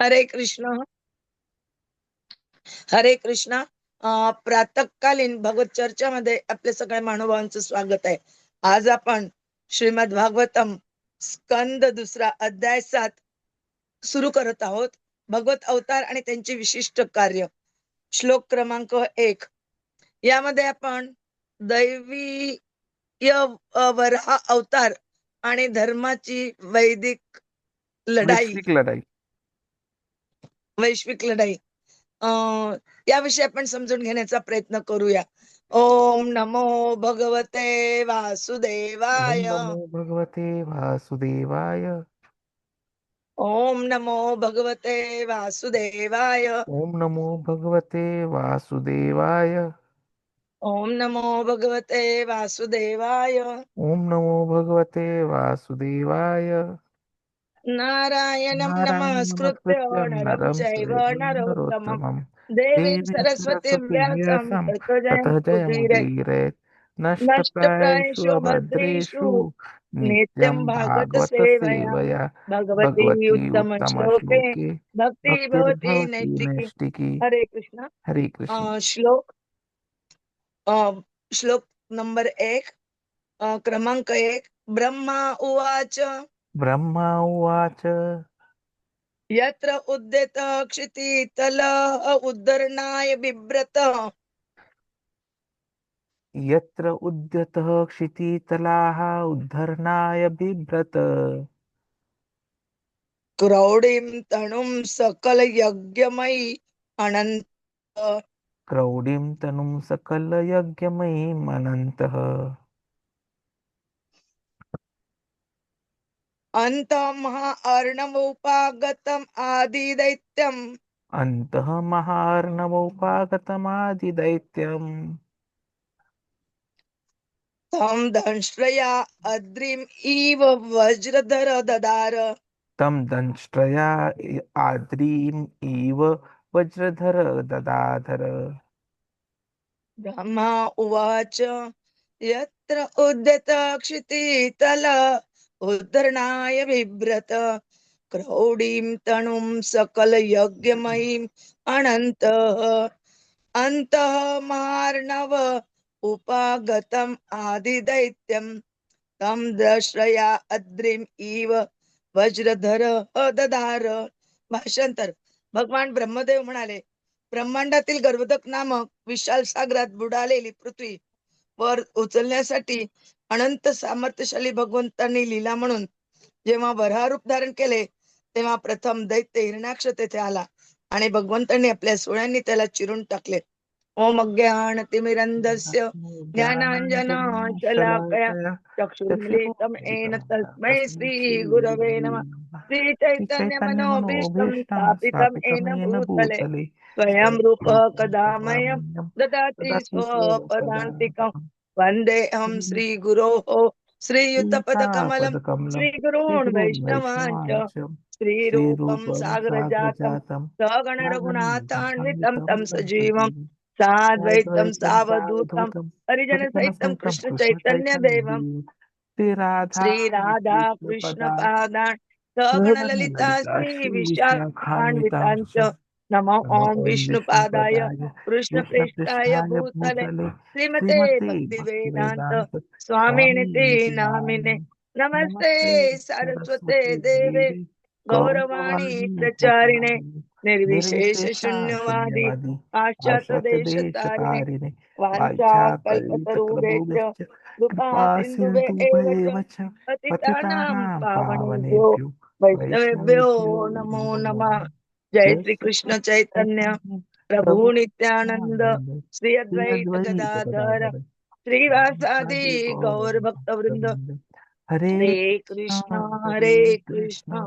हरे कृष्ण. हरे कृष्ण. प्रातकालीन भगवत चर्चामध्ये आपल्या सगळ्या महानुभावांचं स्वागत आहे. आज आपण श्रीमद भागवतम स्कंद दुसरा अध्याय सात सुरू करत आहोत. भगवत अवतार आणि त्यांचे विशिष्ट कार्य. श्लोक क्रमांक एक. यामध्ये आपण दैवी वरहा अवतार आणि धर्माची वैदिक लढाई. लढाई. वैश्विक लढाई अं याविषयी आपण समजून घेण्याचा प्रयत्न करूया. ओम नमो भगवते ओम वासुदेवाय नमो भगवते वासुदेवाय. ओम नमो भगवते वासुदेवाय. ओम नमो भगवते वासुदेवाय. ओम नमो भगवते वासुदेवाय. ओम नमो भगवते वासुदेवाय. नारायणं नमस्कृत्य नरं चैव नरोत्तमं। देवीं सरस्वतीं व्यासं नष्टप्रायेषु नष्टप्रायेषु भद्रेषु। भद्रेषु। नित्यं नित्यं भागवत उत्तम श्लोके। भक्ती भवती नैष्टिकी हरे कृष्ण। हरे कृष्ण। अं, श्लोक श्लोक नंबर एक। क्रमांक एक। ब्रह्मा उवाच। ब्रह्मा उवाच. यत्र उद्यत क्षितितलः उद्धरणाय बिभ्रत. यत्र उद्यतः क्षितितलाः उद्धरणाय बिभ्रत. क्रौडीं तनुं सकलयज्ञमयी अनन्त। क्रौडीं तनुं सकलयज्ञमयीम् अनन्तः. अन्तमहा अर्णवोपागतम् आदिदैत्यम्। अन्तः महार्णवोपागतमादिदैत्यम् तं दंष्ट्रया अद्रिम् इव वज्रधर ददार। तं दंष्ट्रया इ- आद्रीम् इव वज्रधर ददाधर। ब्रह्मा उवाच यत्र उद्यत क्षितितल उद्धरणाय बिभ्रत क्रौडीं तनुं सकलयज्ञमयीम् अनन्तः अन्तः मार्णव उपागतम् आदिदैत्यम् तं दश्रया अद्रिम् इव वज्रधर अदधार भाषांतर भगवान ब्रह्मदेव म्हणाले ब्रह्मांडातील गर्भदक नामक विशाल सागरात बुडालेली पृथ्वी वर उचलण्यासाठी अनंत सामर्थ्यशाली भगवंतांनी लिहिला म्हणून जेव्हा वरारूप धारण केले तेव्हा प्रथम दैत्य हिरणाक्ष तेथे आला आणि भगवंतांनी आपल्या सुळ्यांनी त्याला चिरून टाकले. ओम अज्ञान तिमिरंधस्य ज्ञानांजन तस्मै श्री गुरवे नमः। श्री चैतन्य येन भूतले। स्वयं रूप मह्यं ददाति स्वपदान्तिकं। वन्देऽहं श्रीगुरोः श्रीयुतपदकमलं। श्रीगुरून् वैष्णवाञ्च। श्रीरूपं सागरजातं। सगण रघुनाथान्वितं तं सजीवं साद्वैतं सावधूतं हरिजन सहितं कृष्ण चैतन्य देवं श्री राधा कृष्ण पादान्। सगण ललिता श्री विशाखान्वितांच नमो ओम विष्णुपादाय कृष्ण प्रेष्ठाय भूतले। श्रीमते भक्ति वेदांत स्वामिनिते नामिने नमस्ते सरस्वते देवे। गौरवाणी प्रचारिणे। निर्विशेष शून्यवादी पाश्चात देश तारिणे वाञ्छा कल्पतरुभ्यश्च कृपा सिन्धुभ्य एव च पतितानां पावनेभ्यो वैष्णवेभ्यो नमो नमः। जय श्री कृष्ण चैतन्य प्रभु नित्यानंद श्री अद्वैत गदाधर श्रीवासादि गौर भक्त वृंद हरे कृष्ण हरे कृष्ण।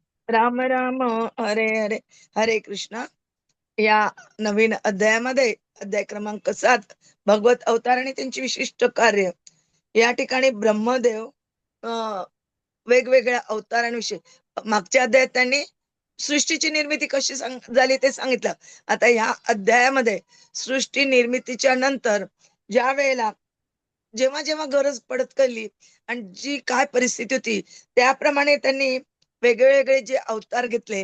राम राम हरे हरे. हरे कृष्ण. या नवीन अध्यायामध्ये अध्याय क्रमांक सात भगवत अवतार आणि त्यांची विशिष्ट कार्य. या ठिकाणी ब्रह्मदेव वेगवेगळ्या अवतारांविषयी मागच्या अध्यायात त्यांनी सृष्टीची निर्मिती कशी झाली ते सांगितलं. आता ह्या अध्यायामध्ये सृष्टी निर्मितीच्या नंतर ज्या वेळेला जेव्हा जेव्हा गरज पडत कळली आणि जी काय परिस्थिती होती त्याप्रमाणे त्यांनी वेगवेगळे जे अवतार घेतले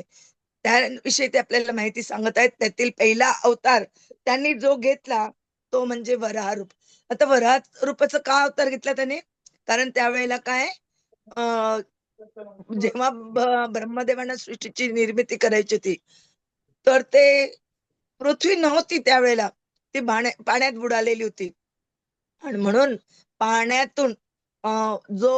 त्याविषयी ते आपल्याला माहिती सांगत आहेत. त्यातील पहिला अवतार त्यांनी जो घेतला तो म्हणजे वराह रूप. आता वराह रूपाचा का अवतार घेतला त्याने? कारण त्यावेळेला काय अं, जेव्हा ब्रह्मदेवांना सृष्टीची निर्मिती करायची होती तर ते पृथ्वी नव्हती त्यावेळेला. ती पाण्यात बुडालेली होती. आणि म्हणून पाण्यातून जो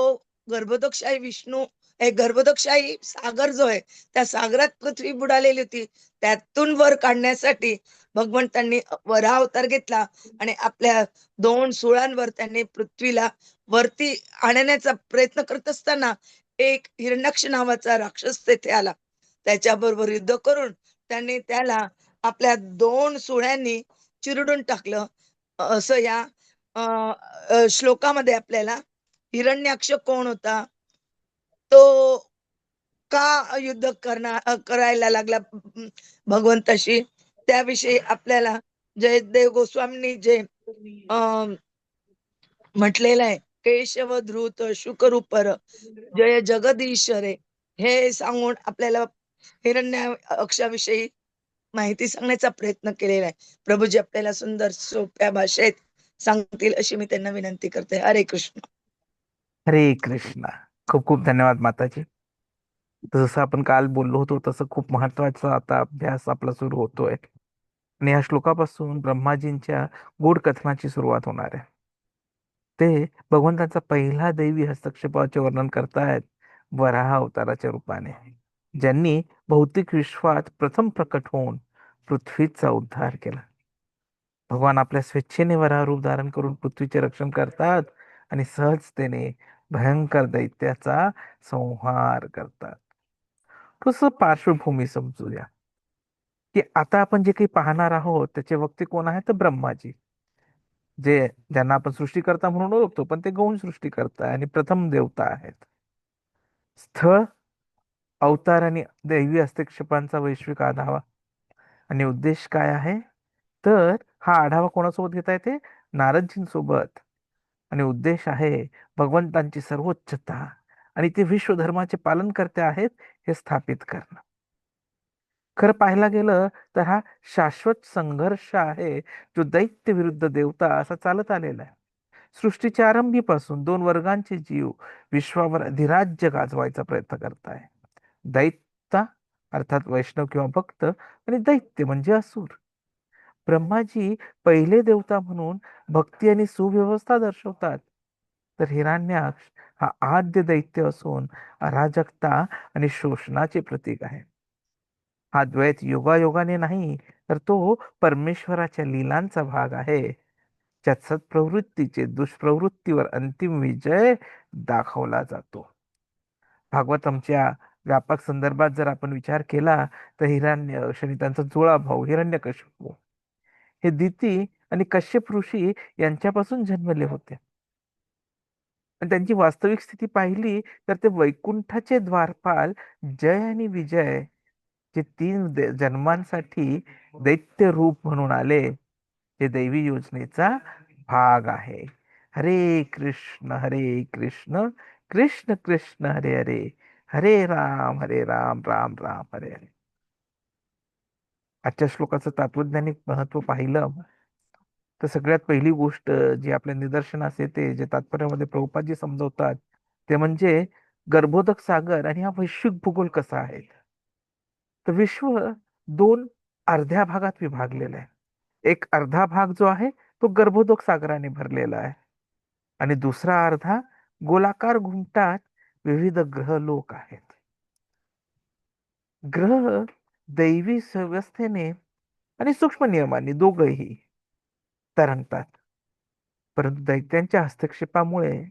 गर्भोदकशाही विष्णू एक गर्भदक्षाई सागर जो आहे त्या सागरात पृथ्वी बुडालेली होती. त्यातून वर काढण्यासाठी भगवंतांनी वरा अवतार घेतला आणि आपल्या दोन सुळांवर त्यांनी पृथ्वीला वरती आणण्याचा प्रयत्न करत असताना एक हिरणाक्ष नावाचा राक्षस तेथे आला. त्याच्याबरोबर युद्ध करून त्यांनी त्याला आपल्या दोन सुळ्यांनी चिरडून टाकलं. असं या श्लोकामध्ये आपल्याला हिरण्याक्ष कोण होता? तो का युद्ध करणार करायला लागला? भगवंताशी त्याविषयी आपल्याला जयदेव गोस्वामींनी जे अं, म्हटलेलं आहे केशव धृत शुकरूपर जय जगदीशरे हे सांगून आपल्याला हिरण्य अक्षाविषयी माहिती सांगण्याचा प्रयत्न केलेला आहे. प्रभूजी आपल्याला सुंदर सोप्या भाषेत सांगतील अशी मी त्यांना विनंती करते. हरे कृष्ण. हरे कृष्णा. खूप खूप धन्यवाद माताजी. जसं आपण काल बोललो होतो तसं खूप महत्त्वाचा आता अभ्यास आपला सुरू होतोय. आणि या श्लोकापासून ब्रह्माजींच्या गोड कथनाची सुरुवात होणार आहे. ते भगवंताचा पहिला दैवी हस्तक्षेपाचे वर्णन करतायत वराह अवताराच्या रूपाने. ज्यांनी भौतिक विश्वात प्रथम प्रकट होऊन पृथ्वीचा उद्धार केला. भगवान आपल्या स्वेच्छेने वराह रूप धारण करून पृथ्वीचे रक्षण करतात आणि सहजतेने भयंकर दैत्याचा संहार करतात. तसं पार्श्वभूमी समजूया. की आता आपण जे काही पाहणार आहोत त्याचे वक्ते कोण आहेत? तर ब्रह्माजी. जे ज्यांना आपण सृष्टीकर्ता म्हणून ओळखतो पण ते गौण सृष्टीकर्ता आणि प्रथम देवता आहेत. स्थळ अवतार आणि दैवी हस्तक्षेपांचा वैश्विक आढावा. आणि उद्देश काय आहे? तर हा आढावा कोणासोबत घेता येते? नारदजींसोबत. आणि उद्देश आहे भगवंतांची सर्वोच्चता आणि ते विश्व धर्माचे पालन करते आहेत हे स्थापित करणं. खरं पाहायला गेलं तर हा शाश्वत संघर्ष आहे जो दैत्य विरुद्ध देवता असा चालत आलेला आहे. सृष्टीच्या आरंभीपासून दोन वर्गांचे जीव विश्वावर अधिराज्य गाजवायचा प्रयत्न करताय. दैत्य अर्थात वैष्णव किंवा भक्त आणि दैत्य म्हणजे असुर. ब्रह्माजी पहिले देवता म्हणून भक्ती आणि सुव्यवस्था दर्शवतात. तर हिरण्याक्ष हा आद्य दैत्य असून अराजकता आणि शोषणाचे प्रतीक आहे. हा द्वैत योगायोगाने नाही तर तो परमेश्वराच्या लीलांचा भाग आहे. ज्यात सत्प्रवृत्तीचे दुष्प्रवृत्तीवर अंतिम विजय दाखवला जातो. भागवतमच्या व्यापक संदर्भात जर आपण विचार केला तर हिरण्य आणि त्यांचा जुळा भाऊ हिरण्यकशिपू हे दिती आणि कश्यप ऋषी यांच्यापासून जन्मले होते. आणि त्यांची वास्तविक स्थिती पाहिली तर ते वैकुंठाचे द्वारपाल जय आणि विजय जे तीन जन्मांसाठी दैत्य रूप म्हणून आले हे दैवी योजनेचा भाग आहे. हरे कृष्ण हरे कृष्ण कृष्ण कृष्ण हरे हरे. हरे राम हरे राम राम राम हरे हरे. आजच्या श्लोकाचं तत्वज्ञानिक महत्त्व पाहिलं तर सगळ्यात पहिली गोष्ट जी आपल्या निदर्शनास येते जे तात्पर्यामध्ये प्रभुपाजी समजवतात ते म्हणजे गर्भोदक सागर आणि हा वैश्विक भूगोल कसा आहे? तर विश्व दोन अर्ध्या भागात विभागलेला आहे. एक अर्धा भाग जो आहे तो गर्भोदक सागराने भरलेला आहे. आणि दुसरा अर्धा गोलाकार घुमटात विविध ग्रह लोक आहेत. ग्रह दैवी व्यवस्थेने आणि सूक्ष्म नियमांनी दोघही तरंगतात. परंतु दैत्यांच्या हस्तक्षेपामुळे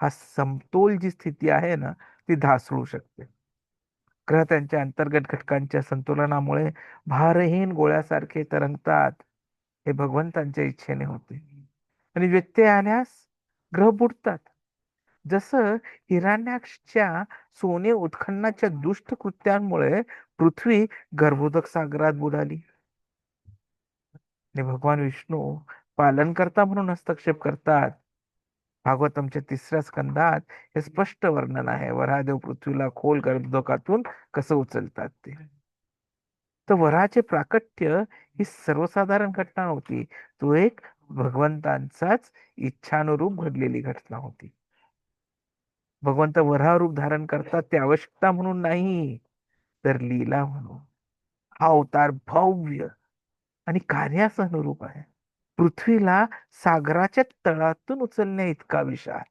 हा समतोल जी स्थिती आहे ना ती ढासळू शकते. ग्रह त्यांच्या अंतर्गत घटकांच्या संतुलनामुळे भारहीन गोळ्यासारखे तरंगतात हे भगवंतांच्या इच्छेने होते. आणि व्यत्यय आल्यास ग्रह बुडतात. जसं हिरण्याक्षच्या सोने उत्खननाच्या दुष्ट कृत्यांमुळे पृथ्वी गर्भोदक सागरात बुडाली. भगवान विष्णू पालनकर्ता म्हणून हस्तक्षेप करतात. भागवतमच्या तिसऱ्या स्कंदात हे स्पष्ट वर्णन आहे. वरादेव पृथ्वीला खोल गर्भोदकातून कसं उचलतात ते? तर वराचे प्राकट्य ही सर्वसाधारण घटना नव्हती तो एक भगवंतांचाच इच्छानुरूप घडलेली घटना होती. भगवंत वराह रूप धारण करतात ते आवश्यकता म्हणून नाही तर लीला म्हणून. हा अवतार भव्य आणि कार्यास अनुरूप आहे. पृथ्वीला सागराच्या तळातून उचलण्या इतका विशाल.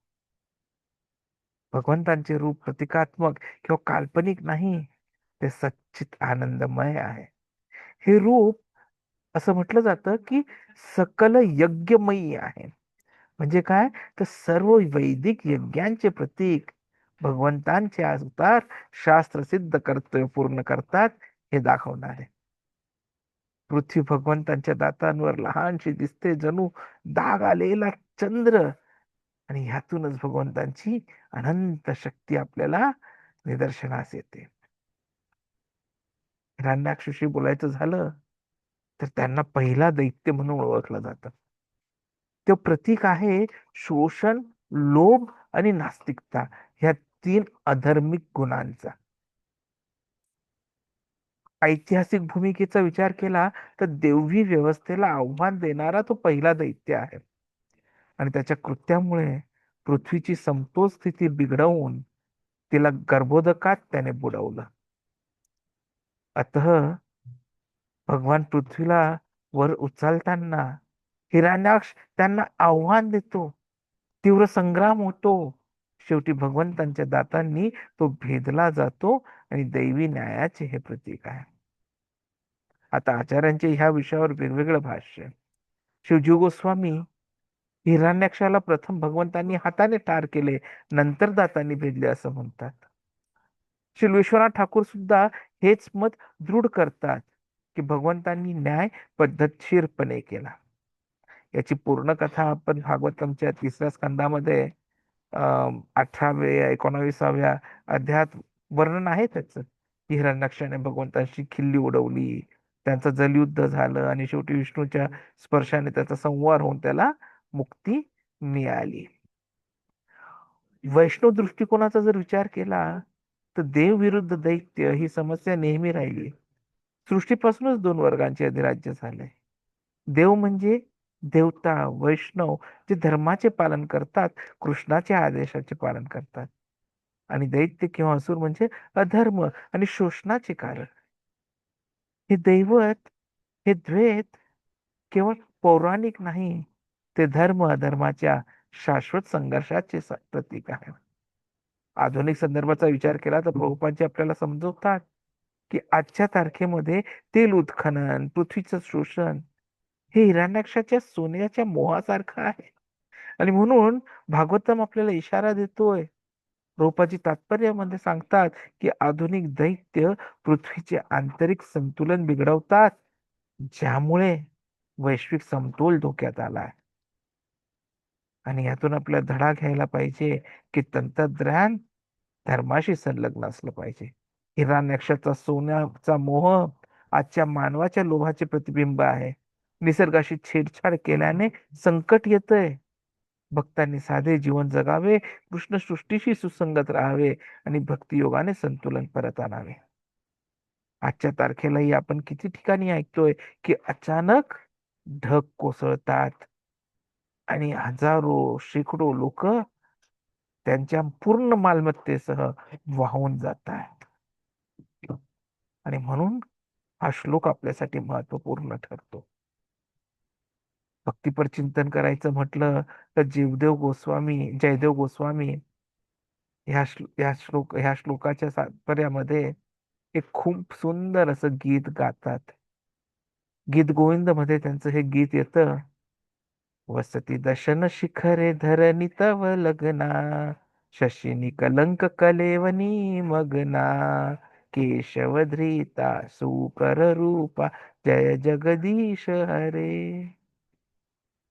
भगवंतांचे रूप प्रतिकात्मक किंवा काल्पनिक नाही ते सच्चित आनंदमय आहे. हे रूप असं म्हटलं जातं की सकल यज्ञमयी आहे. म्हणजे काय? तर सर्व वैदिक यज्ञांचे प्रतीक भगवंतांचे अवतार शास्त्र सिद्ध कर्तव्य पूर्ण करतात हे दाखवणारे पृथ्वी भगवंतांच्या दातांवर लहानशी दिसते जणू दाग आलेला चंद्र आणि ह्यातूनच भगवंतांची अनंत शक्ती आपल्याला निदर्शनास येते. हिरण्याक्षशी बोलायचं झालं तर त्यांना पहिला दैत्य म्हणून ओळखलं जातं. ते प्रतीक आहे शोषण लोभ आणि नास्तिकता ह्या तीन अधर्मिक गुणांचा. ऐतिहासिक भूमिकेचा विचार केला तर देववी व्यवस्थेला आव्हान देणारा तो पहिला दैत्य आहे. आणि त्याच्या कृत्यामुळे पृथ्वीची समतोल स्थिती बिघडवून तिला गर्भोदकात त्याने बुडवलं. अतः भगवान पृथ्वीला वर उचलताना हिरण्याक्ष त्यांना आव्हान देतो. तीव्र संग्राम होतो. शेवटी भगवंतांच्या दातांनी तो भेदला जातो आणि दैवी न्यायाचे हे प्रतीक आहे. आता आचार्यांचे ह्या विषयावर वेगवेगळं भाष्य. शिवजी गोस्वामी हिरण्याक्षाला प्रथम भगवंतांनी हाताने ठार केले नंतर दातांनी भेदले असं म्हणतात. श्री विश्वनाथ ठाकूर सुद्धा हेच मत दृढ करतात की भगवंतांनी न्याय पद्धतशीरपणे केला. याची पूर्ण कथा आपण भागवतमच्या तिसऱ्या स्कंदामध्ये अं अठराव्या एकोणावीसाव्या अध्यात वर्णन आहे त्याचं. की हिरण्यक्षाने भगवंतांशी खिल्ली उडवली त्यांचं जलयुद्ध झालं आणि शेवटी विष्णूच्या स्पर्शाने त्याचा संवार होऊन त्याला मुक्ती मिळाली. वैष्णव दृष्टिकोनाचा जर विचार केला तर देव विरुद्ध दैत्य ही समस्या नेहमी राहिली. सृष्टीपासूनच दोन वर्गांचे अधिराज्य झालंय. देव म्हणजे देवता वैष्णव जे धर्माचे पालन करतात कृष्णाच्या आदेशाचे पालन करतात. आणि दैत्य किंवा असुर म्हणजे अधर्म आणि शोषणाचे कारण. हे दैवत हे द्वेत केवळ पौराणिक नाही ते धर्म अधर्माच्या शाश्वत संघर्षाचे प्रतीक आहे. आधुनिक संदर्भाचा विचार केला तर प्रभुपांचे आपल्याला समजवतात की आजच्या तारखेमध्ये तेल उत्खनन पृथ्वीचं शोषण हे हिरण्याक्षाच्या सोन्याच्या मोहासारखं आहे. आणि म्हणून भागवतम आपल्याला इशारा देतोय. रोपाची तात्पर्यामध्ये सांगतात की आधुनिक दैत्य पृथ्वीचे आंतरिक संतुलन बिघडवतात ज्यामुळे वैश्विक समतोल धोक्यात आहे आणि यातून आपला धडा घ्यायला पाहिजे की तंत्रज्ञान धर्माशी संलग्न असलं पाहिजे. हिरण्याक्षाचा सोन्याचा मोह आजच्या मानवाच्या लोभाचे प्रतिबिंब आहे. निसर्गाशी छेडछाड केल्याने संकट येतंय. भक्तांनी साधे जीवन जगावे कृष्ण सृष्टीशी सुसंगत राहावे आणि भक्तियोगाने संतुलन परत आणावे. आजच्या तारखेलाही आपण किती ठिकाणी ऐकतोय की अचानक ढग कोसळतात आणि हजारो शेकडो लोक त्यांच्या पूर्ण मालमत्तेसह वाहून जातात. आणि म्हणून हा श्लोक आपल्यासाठी महत्त्वपूर्ण ठरतो. भक्तीपर चिंतन करायचं म्हटलं तर जीवदेव गोस्वामी जयदेव गोस्वामी ह्या श्लो ह्या श्लोक ह्या श्लोकाच्या तात्पर्यामध्ये एक खूप सुंदर असं गीत गातात. गीत गोविंदमध्ये त्यांचं हे गीत येतं. वसती दशन शिखरे धरणी तव लग्ना शशिनी कलंक कलेवनी मगना केशवधृता सुकर रूपा जय जगदीश हरे.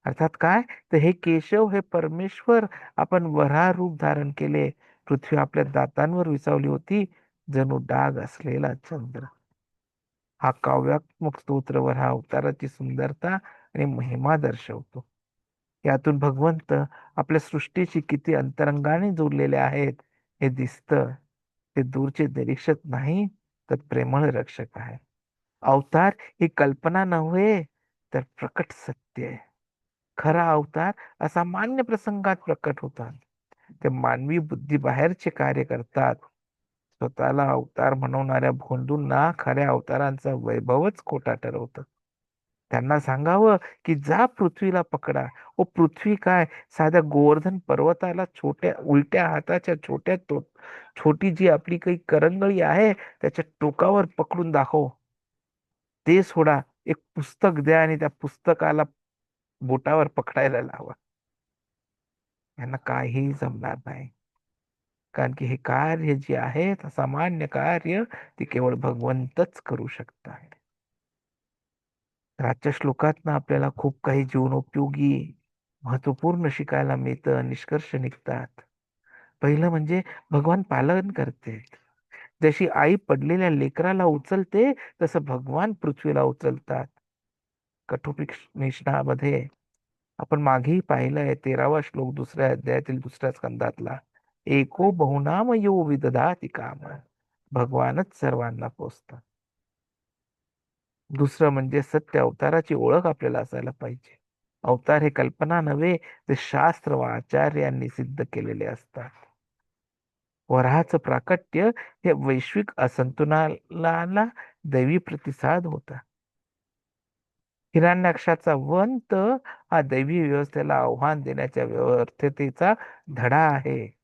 अर्थात काय? तर हे केशव हे परमेश्वर आपण वरा रूप धारण केले. पृथ्वी आपल्या दातांवर विसावली होती. जणू डाग असलेला चंद्र. हा काव्यात्मक स्तोत्र हा अवताराची सुंदरता आणि महिमा दर्शवतो. यातून भगवंत आपल्या सृष्टीशी किती अंतरंगाने जोडलेले आहेत हे दिसतं. ते दूरचे निरीक्षक नाही तर प्रेमळ रक्षक आहे. अवतार ही कल्पना नव्हे तर प्रकट सत्य आहे. खरा अवतार असा मान्य प्रसंगात प्रकट होतात. ते मानवी बुद्धी बाहेरचे कार्य करतात. स्वतःला अवतार म्हणवणाऱ्या भोंदूंना खऱ्या अवतारांचा वैभवच खोटा ठरवत. त्यांना सांगावं की जा पृथ्वीला पकडा. ओ पृथ्वी काय? साध्या गोवर्धन पर्वताला छोट्या उलट्या हाताच्या छोट्या तो छोटी जी आपली काही करंगळी आहे त्याच्या टोकावर पकडून दाखव. ते सोडा. एक पुस्तक द्या आणि त्या पुस्तकाला बोटावर पकडायला लावा. यांना काहीही जमणार नाही. कारण की हे कार्य जे आहे सामान्य कार्य ते केवळ भगवंतच करू शकतात. आजच्या श्लोकातनं आपल्याला खूप काही जीवनोपयोगी महत्त्वपूर्ण शिकायला मिळतं निष्कर्ष निघतात. पहिलं म्हणजे भगवान पालन करते. जशी आई पडलेल्या लेकराला उचलते तसं भगवान पृथ्वीला उचलतात. कठोपनिषणामध्ये आपण मागेही पाहिलंय तेरावा श्लोक दुसऱ्या अध्यायातील दुसऱ्या स्कंदातला एको बहुनाम यो विदधाती काम भगवानच सर्वांना पोचतात दुसरं म्हणजे सत्य अवताराची ओळख आपल्याला असायला पाहिजे. अवतार हे कल्पना नव्हे ते शास्त्र व आचार्यांनी सिद्ध केलेले असतात. वराहाचं प्राकट्य हे वैश्विक असंतुलनाला दैवी प्रतिसाद होता. हिरण्याक्षाचा वंत हा दैवी व्यवस्थेला आव्हान देण्याच्या व्यवस्थेचा धडा आहे.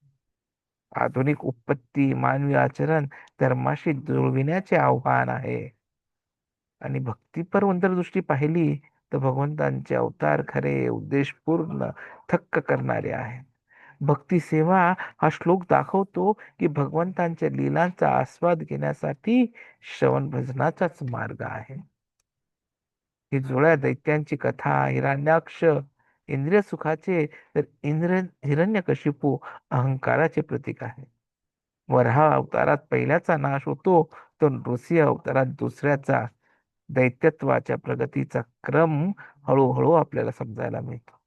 आधुनिक उत्पत्ती मानवी आचरण धर्माशी जुळविण्याचे आव्हान आहे. आणि भक्तीपर अंतरदृष्टी पाहिली तर भगवंतांचे अवतार खरे उद्देशपूर्ण थक्क करणारे आहेत. भक्ती सेवा हा श्लोक दाखवतो की भगवंतांच्या लीलांचा आस्वाद घेण्यासाठी श्रवण भजनाचाच मार्ग आहे. ही जुळ्या दैत्यांची कथा हिरण्याक्ष इंद्रिय सुखाचे तर इंद्र हिरण्यकशिपू अहंकाराचे प्रतीक आहे. वराह अवतारात पहिल्याचा नाश होतो तर नृसिंह अवतारात दुसऱ्याचा. दैत्यत्वाच्या प्रगतीचा क्रम हळूहळू आपल्याला समजायला मिळतो.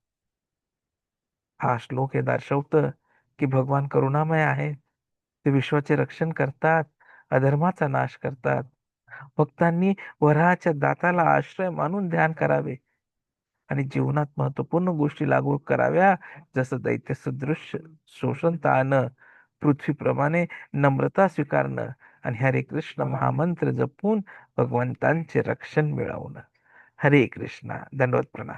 हा श्लोक हे दर्शवतं की भगवान करुणामय आहे ते विश्वाचे रक्षण करतात अधर्माचा नाश करतात. भक्तांनी वराहाच्या दाताला आश्रय मानून ध्यान करावे. आणि जीवनात महत्त्वपूर्ण गोष्टी लागू कराव्या. जसं दैत्य सदृश शोषण टाळणं पृथ्वीप्रमाणे नम्रता स्वीकारणं आणि हरे कृष्ण महामंत्र जपून भगवंतांचे रक्षण मिळवणं. हरे कृष्णा. दंडवत प्रणाम.